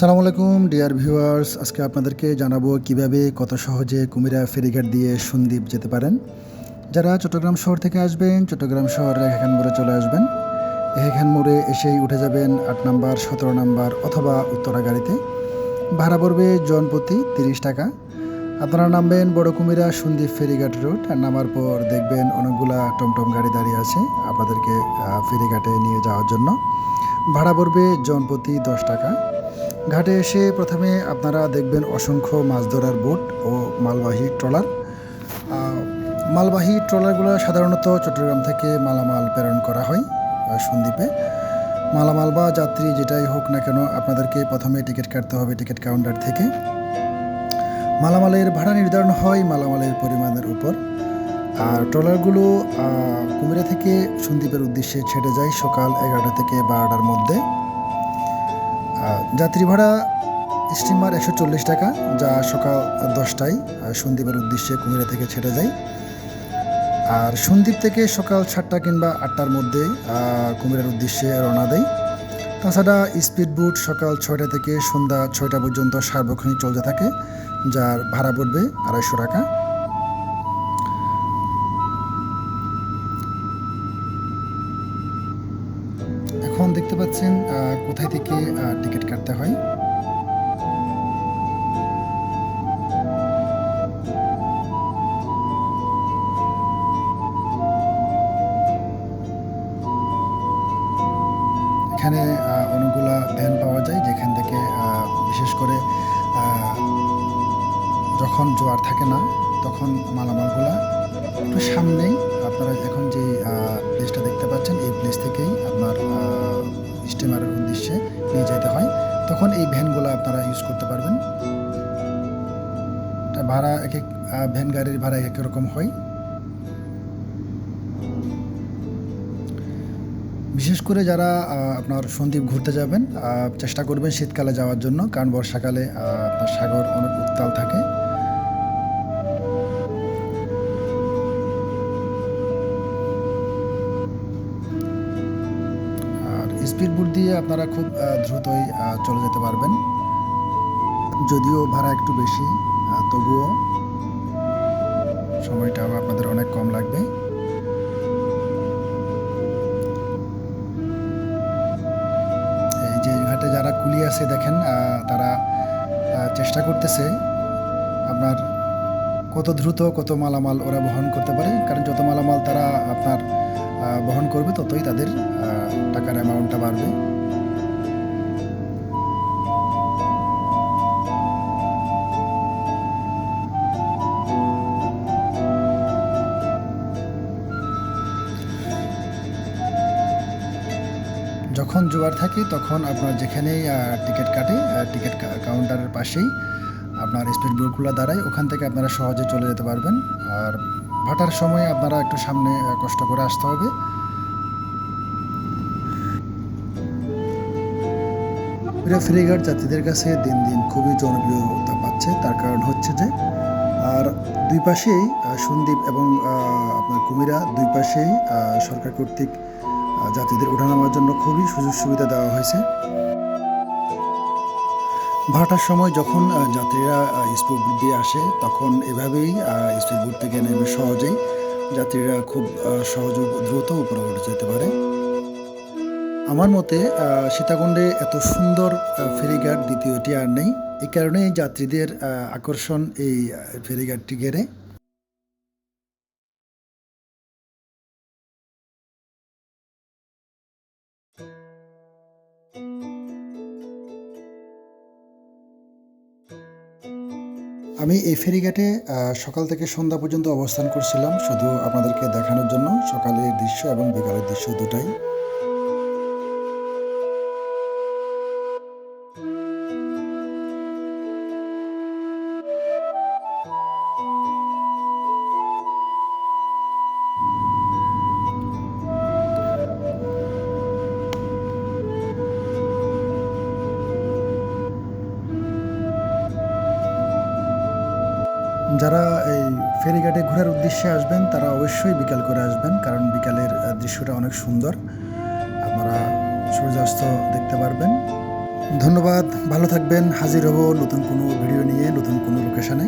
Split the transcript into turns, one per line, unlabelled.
সালাম আলাইকুম, dear viewers. আজকে আপনাদেরকে জানাব কীভাবে কত সহজে কুমিরা ফেরিঘাট দিয়ে সন্দ্বীপ যেতে পারেন। যারা চট্টগ্রাম শহর থেকে আসবেন, চট্টগ্রাম শহর রেখাখান মোড়ে চলে আসবেন। রেখাখান মোড়ে এসেই উঠে যাবেন আট নাম্বার, সতেরো নাম্বার অথবা উত্তরা গাড়িতে। ভাড়া পড়বে জনপ্রতি তিরিশ টাকা। আপনারা নামবেন বড় কুমিরা সন্দ্বীপ ফেরিঘাট রোড আর নামার পর দেখবেন অনেকগুলা টমটম গাড়ি দাঁড়িয়ে আছে আপনাদেরকে ফেরিঘাটে নিয়ে যাওয়ার জন্য। ভাড়া পড়বে জনপ্রতি দশ টাকা। ঘাটে এসে প্রথমে আপনারা দেখবেন অসংখ্য মাছ ধরার বোট ও মালবাহী ট্রলার। মালবাহী ট্রলারগুলো সাধারণত চট্টগ্রাম থেকে মালামাল প্রেরণ করা হয় সন্দ্বীপে। মালামাল বা যাত্রী যেটাই হোক না কেন আপনাদেরকে প্রথমে টিকিট কাটতে হবে টিকিট কাউন্টার থেকে। মালামালের ভাড়া নির্ধারণ হয় মালামালের পরিমাণের উপর। আর ট্রলারগুলো কুমিরা থেকে সন্দ্বীপের উদ্দেশ্যে ছেড়ে যায় সকাল এগারোটা থেকে বারোটার মধ্যে। যাত্রী ভাড়া স্টিমার একশো চল্লিশ টাকা যা সকাল দশটায় আহ, সন্দ্বীপের উদ্দেশ্যে কুমিরা থেকে ছেড়ে যায়। আর সন্দ্বীপ থেকে সকাল সাতটা কিংবা আটটার মধ্যে কুমিরার উদ্দেশ্যে রওনা দেয়। তাছাড়া স্পিড বোট সকাল ছয়টা থেকে সন্ধ্যা ছয়টা পর্যন্ত সার্বক্ষণিক চলতে থাকে যার ভাড়া পড়বে আড়াইশো টাকা। দেখতে পাচ্ছেন কোথায় থেকে টিকিট কাটতে হয়। এখানে অনেকগুলা ভ্যান পাওয়া যায়, যেখান থেকে বিশেষ করে যখন জোয়ার থাকে না, তখন মালামালগুলা একটু সামনেই আপনারা এখন যে প্লেসটা দেখতে পাচ্ছেন, এই প্লেস থেকেই আপনার স্টিমারের উদ্দেশ্যে নিয়ে যেতে হয়। তখন এই ভ্যানগুলো আপনারা ইউজ করতে পারবেন। ভাড়া এক এক ভ্যান গাড়ির ভাড়া এক রকম হয়। বিশেষ করে যারা আপনার সন্দ্বীপ ঘুরতে যাবেন চেষ্টা করবেন শীতকালে যাওয়ার জন্য, কারণ বর্ষাকালে আপনার সাগর অনেক উত্তাল থাকে। স্পিড দিয়ে আপনারা খুব দ্রুতই চলে যেতে পারবেন। যদিও ভাড়া একটু বেশি তবুও সময়টাও আপনাদের অনেক কম লাগবে। এই যে ঘাটে যারা কুলি আছে দেখেন তারা চেষ্টা করতেছে আপনার কত দ্রুত কত মালামাল ওরা বহন করতে পারে। কারণ যত মালামাল তারা আপনার বহন করবে, ততই তাদের টাকার অ্যামাউন্টটা বাড়বে। যখন জোয়ার থাকে, তখন আপনার যেখানেই টিকিট কাটে টিকিট কাউন্টারের পাশেই আপনার স্পিড বোটগুলো দাঁড়ায়। ওখান থেকে আপনারা সহজে চলে যেতে পারবেন। আর ভাটার সময় আপনারা একটু সামনে কষ্ট করে আসতে হবে। এটা ফেরিঘাট যাত্রীদের কাছে দিন দিন খুবই জনপ্রিয়তা পাচ্ছে তার কারণ হচ্ছে যে আর দুই পাশেই আহ, সন্দ্বীপ এবং আপনার কুমিরা দুই পাশেই সরকার কর্তৃক যাত্রীদের ওঠানামার জন্য খুবই সুযোগ সুবিধা দেওয়া হয়েছে। ভাটার সময় যখন যাত্রীরা স্পিড বোট দিয়ে আসে, তখন এভাবেই স্পিড বোট থেকে নেমে সহজেই যাত্রীরা খুব সহজ দ্রুত উপরে উঠে যেতে পারে। আমার মতে সীতাকুণ্ডে এত সুন্দর ফেরিঘাট দ্বিতীয়টি আর নেই। এই কারণেই যাত্রীদের আকর্ষণ এই ফেরিঘাটটি ঘেরে। আমি এই ফেরিঘাটে সকাল থেকে সন্ধ্যা পর্যন্ত অবস্থান করছিলাম। শুধু আপনাদেরকে দেখানোর জন্য সকালের দৃশ্য এবং বিকালের দৃশ্য দুটাই। যারা এই ফেরিঘাটে ঘোরার উদ্দেশ্যে আসবেন, তারা অবশ্যই বিকাল করে আসবেন, কারণ বিকালের দৃশ্যটা অনেক সুন্দর। আপনারা সূর্যাস্ত দেখতে পারবেন। ধন্যবাদ, ভালো থাকবেন, হাজির হব নতুন কোনো ভিডিও নিয়ে, নতুন কোনো লোকেশনে